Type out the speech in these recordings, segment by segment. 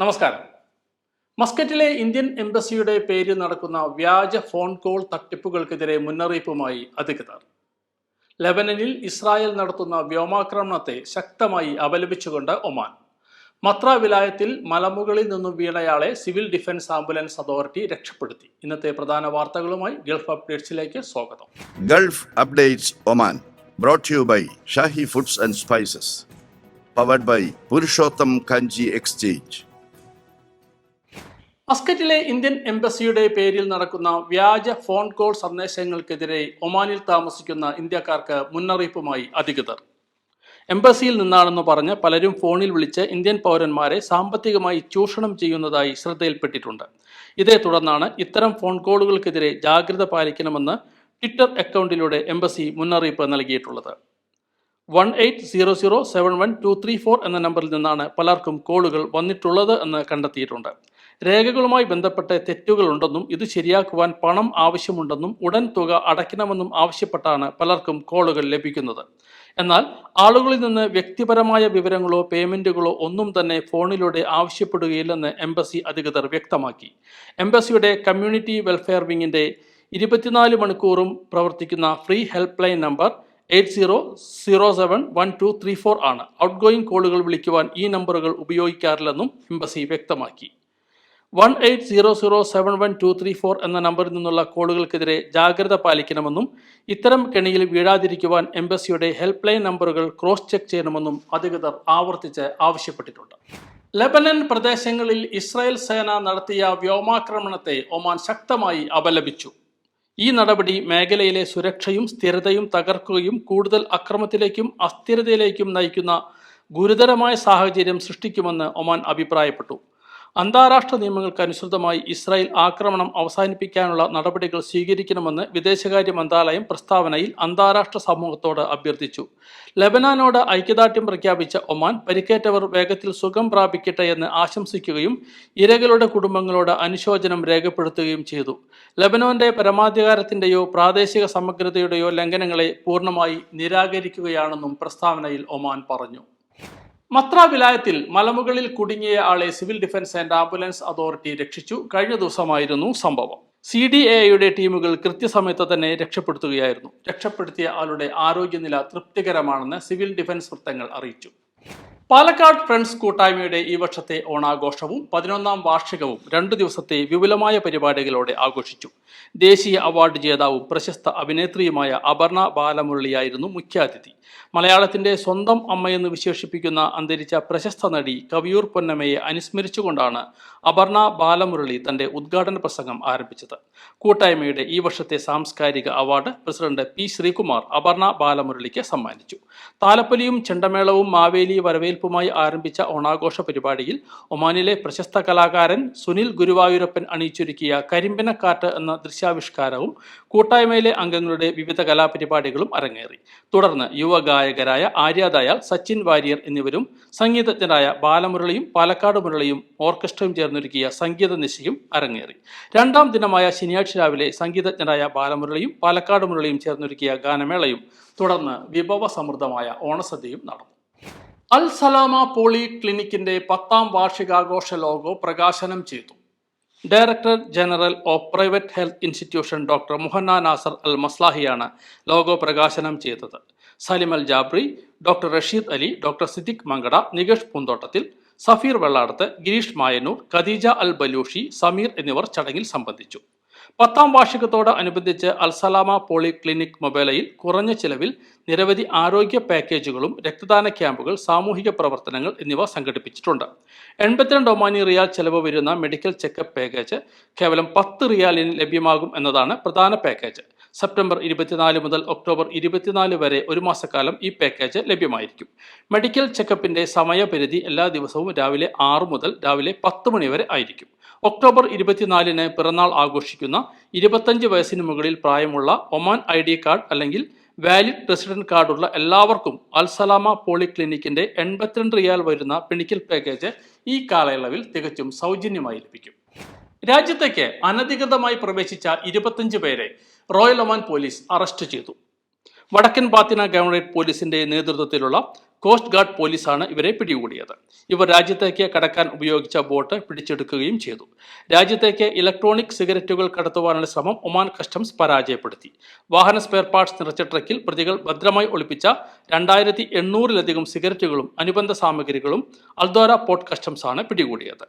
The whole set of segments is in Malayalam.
നമസ്കാരം. മസ്കറ്റിലെ ഇന്ത്യൻ എംബസിയുടെ പേരിൽ നടക്കുന്ന വ്യാജ ഫോൺ കോൾ തട്ടിപ്പുകൾക്കെതിരെ മുന്നറിയിപ്പുമായി അധികൃതർ. ലെബനനിൽ ഇസ്രായേൽ നടത്തുന്ന വ്യോമാക്രമണത്തെ ശക്തമായി അപലപിച്ചുകൊണ്ട് ഒമാൻ. മത്ര വിലായത്തിൽ മലമുകളിൽ നിന്നും വീണയാളെ സിവിൽ ഡിഫൻസ് ആംബുലൻസ് അതോറിറ്റി രക്ഷപ്പെടുത്തി. ഇന്നത്തെ പ്രധാന വാർത്തകളുമായി ഗൾഫ് അപ്ഡേറ്റ്സിലേക്ക് സ്വാഗതം. Gulf updates Oman brought you by Shahi foods and spices powered by Purushottam Kanji exchange. മസ്കറ്റിലെ Indian എംബസിയുടെ പേരിൽ നടക്കുന്ന വ്യാജ ഫോൺ കോൾ സന്ദേശങ്ങൾക്കെതിരെ ഒമാനിൽ താമസിക്കുന്ന ഇന്ത്യക്കാർക്ക് മുന്നറിയിപ്പുമായി അധികൃതർ. എംബസിയിൽ നിന്നാണെന്ന് പറഞ്ഞ് പലരും ഫോണിൽ വിളിച്ച് ഇന്ത്യൻ പൗരന്മാരെ സാമ്പത്തികമായി ചൂഷണം ചെയ്യുന്നതായി ശ്രദ്ധയിൽപ്പെട്ടിട്ടുണ്ട്. ഇതേ തുടർന്നാണ് ഇത്തരം ഫോൺ കോളുകൾക്കെതിരെ ജാഗ്രത പാലിക്കണമെന്ന് ട്വിറ്റർ അക്കൗണ്ടിലൂടെ എംബസി മുന്നറിയിപ്പ് നൽകിയിട്ടുള്ളത്. One eight zero zero seven one two three four എന്ന നമ്പറിൽ നിന്നാണ് പലർക്കും കോളുകൾ വന്നിട്ടുള്ളത് എന്ന് കണ്ടെത്തിയിട്ടുണ്ട്. രേഖകളുമായി ബന്ധപ്പെട്ട തെറ്റുകളുണ്ടെന്നും ഇത് ശരിയാക്കുവാൻ പണം ആവശ്യമുണ്ടെന്നും ഉടൻ തുക അടയ്ക്കണമെന്നും ആവശ്യപ്പെട്ടാണ് പലർക്കും കോളുകൾ ലഭിക്കുന്നത്. എന്നാൽ ആളുകളിൽ നിന്ന് വ്യക്തിപരമായ വിവരങ്ങളോ പേയ്മെന്റുകളോ ഒന്നും തന്നെ ഫോണിലൂടെ ആവശ്യപ്പെടുകയില്ലെന്ന് എംബസി അധികൃതർ വ്യക്തമാക്കി. എംബസിയുടെ കമ്മ്യൂണിറ്റി വെൽഫെയർ വിങ്ങിന്റെ ഇരുപത്തിനാല് മണിക്കൂറും പ്രവർത്തിക്കുന്ന free help line number eight zero zero seven one two three four ആണ്. ഔട്ട് ഗോയിങ് കോളുകൾ വിളിക്കുവാൻ ഈ നമ്പറുകൾ ഉപയോഗിക്കാറില്ലെന്നും എംബസി വ്യക്തമാക്കി. One eight zero zero seven one two three four എന്ന നമ്പറിൽ നിന്നുള്ള കോളുകൾക്കെതിരെ ജാഗ്രത പാലിക്കണമെന്നും ഇത്തരം കെണിയിൽ വീഴാതിരിക്കുവാൻ എംബസിയുടെ ഹെൽപ്പ് ലൈൻ നമ്പറുകൾ ക്രോസ് ചെക്ക് ചെയ്യണമെന്നും അധികൃതർ ആവർത്തിച്ച് ആവശ്യപ്പെട്ടിട്ടുണ്ട്. ലെബനൻ പ്രദേശങ്ങളിൽ ഇസ്രായേൽ സേന നടത്തിയ വ്യോമാക്രമണത്തെ ഒമാൻ ശക്തമായി അപലപിച്ചു. ഈ നടപടി മേഖലയിലെ സുരക്ഷയും സ്ഥിരതയും തകർക്കുകയും കൂടുതൽ അക്രമത്തിലേക്കും അസ്ഥിരതയിലേക്കും നയിക്കുന്ന ഗുരുതരമായ സാഹചര്യം സൃഷ്ടിക്കുമെന്ന് ഒമാൻ അഭിപ്രായപ്പെട്ടു. അന്താരാഷ്ട്ര നിയമങ്ങൾക്ക് അനുസൃതമായി ഇസ്രായേൽ ആക്രമണം അവസാനിപ്പിക്കാനുള്ള നടപടികൾ സ്വീകരിക്കണമെന്ന് വിദേശകാര്യ മന്ത്രാലയം പ്രസ്താവനയിൽ അന്താരാഷ്ട്ര സമൂഹത്തോട് അഭ്യർത്ഥിച്ചു. ലബനാനോട് ഐക്യദാർഢ്യം പ്രഖ്യാപിച്ച ഒമാൻ പരിക്കേറ്റവർ വേഗത്തിൽ സുഖം പ്രാപിക്കട്ടെ എന്ന് ആശംസിക്കുകയും ഇരകളുടെ കുടുംബങ്ങളോട് അനുശോചനം രേഖപ്പെടുത്തുകയും ചെയ്തു. ലബനോന്റെ പരമാധികാരത്തിന്റെയോ പ്രാദേശിക സമഗ്രതയുടെയോ ലംഘനങ്ങളെ പൂർണമായി നിരാകരിക്കുകയാണെന്നും പ്രസ്താവനയിൽ ഒമാൻ പറഞ്ഞു. മത്ര വിലായത്തിൽ മലമുകളിൽ കുടുങ്ങിയ ആളെ civil defence and ambulance authority രക്ഷിച്ചു. കഴിഞ്ഞ ദിവസമായിരുന്നു സംഭവം. സി ഡി എയുടെ ടീമുകൾ കൃത്യസമയത്ത് തന്നെ രക്ഷപ്പെടുത്തുകയായിരുന്നു. രക്ഷപ്പെടുത്തിയ ആളുടെ ആരോഗ്യനില തൃപ്തികരമാണെന്ന് സിവിൽ ഡിഫൻസ് വൃത്തങ്ങൾ അറിയിച്ചു. പാലക്കാട് ഫ്രണ്ട്സ് കൂട്ടായ്മയുടെ ഈ വർഷത്തെ ഓണാഘോഷവും പതിനൊന്നാം വാർഷികവും രണ്ടു ദിവസത്തെ വിപുലമായ പരിപാടികളോടെ ആഘോഷിച്ചു. ദേശീയ അവാർഡ് ജേതാവും പ്രശസ്ത അഭിനേത്രിയുമായ അപർണ ബാലമുരളിയായിരുന്നു മുഖ്യാതിഥി. മലയാളത്തിന്റെ സ്വന്തം അമ്മയെന്ന് വിശേഷിപ്പിക്കുന്ന അന്തരിച്ച പ്രശസ്ത നടി കവിയൂർ പൊന്നമ്മയെ അനുസ്മരിച്ചുകൊണ്ടാണ് അപർണ ബാലമുരളി തന്റെ ഉദ്ഘാടന പ്രസംഗം ആരംഭിച്ചത്. കൂട്ടായ്മയുടെ ഈ വർഷത്തെ സാംസ്കാരിക award president P Sreekumar Aparna ബാലമുരളിക്ക് സമ്മാനിച്ചു. താലപ്പൊലിയും ചെണ്ടമേളവും മാവേലി വരവേൽപ്പുമായി ആരംഭിച്ച ഓണാഘോഷ പരിപാടിയിൽ ഒമാനിലെ പ്രശസ്ത കലാകാരൻ സുനിൽ ഗുരുവായൂരപ്പൻ അണിയിച്ചൊരുക്കിയ കരിമ്പിനക്കാറ്റ് എന്ന ദൃശ്യാവിഷ്കാരവും കൂട്ടായ്മയിലെ അംഗങ്ങളുടെ വിവിധ കലാപരിപാടികളും അരങ്ങേറി. തുടർന്ന് യുവഗായകരായ ആര്യാദയാൽ സച്ചിൻ വാര്യർ എന്നിവരും സംഗീതജ്ഞരായ ബാലമുരളിയും പാലക്കാട് മുരളിയും ഓർക്കസ്ട്രയും ചേർന്നൊരുക്കിയ സംഗീത നിശയും അരങ്ങേറി. രണ്ടാം ദിനമായ ശനിയാഴ്ച രാവിലെ സംഗീതജ്ഞരായ ബാലമുരളിയും പാലക്കാട് മുരളിയും ചേർന്നൊരുക്കിയ ഗാനമേളയും തുടർന്ന് വിഭവ സമൃദ്ധമായ ഓണസദ്യയും നടന്നു. അൽ സലാമ പോളി ക്ലിനിക്കിന്റെ പത്താം വാർഷികാഘോഷ ലോഗോ പ്രകാശനം ചെയ്തു. Director general of private health institution doctor Muhanna Nasser Al മസ്ലാഹിയാണ് logo പ്രകാശനം ചെയ്തത്. Salim Al Jabri doctor Rasheed Ali doctor Siddique Mankada Nikesh Poonthottathil Safeer Velladath Gireesh Mayanur Khadija Al Balushi Sameer എന്നിവർ ചടങ്ങിൽ സംബന്ധിച്ചു. പത്താം വാർഷികത്തോട് അനുബന്ധിച്ച് അൽസലാമ പോളി ക്ലിനിക് മൊബൈലയിൽ കുറഞ്ഞ ചിലവിൽ നിരവധി ആരോഗ്യ പാക്കേജുകളും രക്തദാന ക്യാമ്പുകൾ സാമൂഹിക പ്രവർത്തനങ്ങൾ എന്നിവ സംഘടിപ്പിച്ചിട്ടുണ്ട്. എൺപത്തിരണ്ട് ഒമാനി റിയാൽ ചെലവ് വരുന്ന മെഡിക്കൽ ചെക്കപ്പ് പാക്കേജ് കേവലം പത്ത് റിയാലിന് ലഭ്യമാകും എന്നതാണ് പ്രധാന പാക്കേജ്. സെപ്റ്റംബർ ഇരുപത്തിനാല് മുതൽ ഒക്ടോബർ ഇരുപത്തിനാല് വരെ ഒരു മാസക്കാലം ഈ പാക്കേജ് ലഭ്യമായിരിക്കും. മെഡിക്കൽ ചെക്കപ്പിന്റെ സമയപരിധി എല്ലാ ദിവസവും രാവിലെ ആറ് മുതൽ രാവിലെ പത്ത് മണി വരെ ആയിരിക്കും. ഒക്ടോബർ ഇരുപത്തിനാലിന് പിറന്നാൾ ആഘോഷിക്കുന്ന ഇരുപത്തഞ്ച് വയസ്സിന് മുകളിൽ പ്രായമുള്ള ഒമാൻ ഐ ഡി കാർഡ് അല്ലെങ്കിൽ വാലിഡ് റെസിഡന്റ് കാർഡുള്ള എല്ലാവർക്കും അൽസലാമ പോളിക്ലിനിക്കിന്റെ എൺപത്തിരണ്ട് റിയാൽ വരുന്ന പിണിക്കൽ പാക്കേജ് ഈ കാലയളവിൽ തികച്ചും സൗജന്യമായി ലഭിക്കും. രാജ്യത്തേക്ക് അനധികൃതമായി പ്രവേശിച്ച ഇരുപത്തഞ്ച് പേരെ റോയൽ ഒമാൻ പോലീസ് അറസ്റ്റ് ചെയ്തു. വടക്കൻ ബാത്തിന ഗവർണറേറ്റ് പോലീസിന്റെ നേതൃത്വത്തിലുള്ള കോസ്റ്റ് ഗാർഡ് പോലീസാണ് ഇവരെ പിടികൂടിയത്. ഇവർ രാജ്യത്തേക്ക് കടക്കാൻ ഉപയോഗിച്ച ബോട്ട് പിടിച്ചെടുക്കുകയും ചെയ്തു. രാജ്യത്തേക്ക് ഇലക്ട്രോണിക് സിഗരറ്റുകൾ കടത്തുവാനുള്ള ശ്രമം ഒമാൻ കസ്റ്റംസ് പരാജയപ്പെടുത്തി. വാഹന സ്പെയർ പാർട്സ് നിറച്ച ട്രക്കിൽ പ്രതികൾ ഭദ്രമായി ഒളിപ്പിച്ച രണ്ടായിരത്തി എണ്ണൂറിലധികം സിഗരറ്റുകളും അനുബന്ധ സാമഗ്രികളും അൽദോര പോർട്ട് കസ്റ്റംസ് ആണ് പിടികൂടിയത്.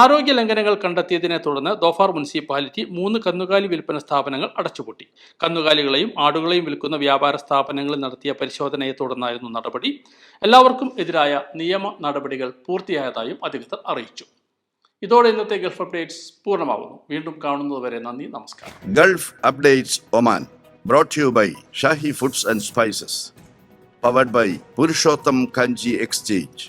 ആരോഗ്യ ലംഘനങ്ങൾ കണ്ടെത്തിയതിനെ തുടർന്ന് ദോഫാർ മുനിസിപ്പാലിറ്റി മൂന്ന് കന്നുകാലി വിൽപ്പന സ്ഥാപനങ്ങൾ അടച്ചുപൂട്ടി. കന്നുകാലികളെയും ആടുകളെയും വിൽക്കുന്ന വ്യാപാര സ്ഥാപനങ്ങളിൽ നടത്തിയ പരിശോധനയെ തുടർന്നായിരുന്നു നടപടി. എല്ലാവർക്കും എതിരായ നിയമ നടപടികൾ പൂർത്തിയായതായും അധികൃതർ അറിയിച്ചു. ഇതോടെ ഇന്നത്തെ ഗൾഫ് അപ്ഡേറ്റ്സ് പൂർണമാകുന്നു വീണ്ടും കാണുന്നതുവരെ നന്ദി നമസ്കാരം. Gulf updates Oman brought you by Shahi foods and spices powered by Purushottam Kanji exchange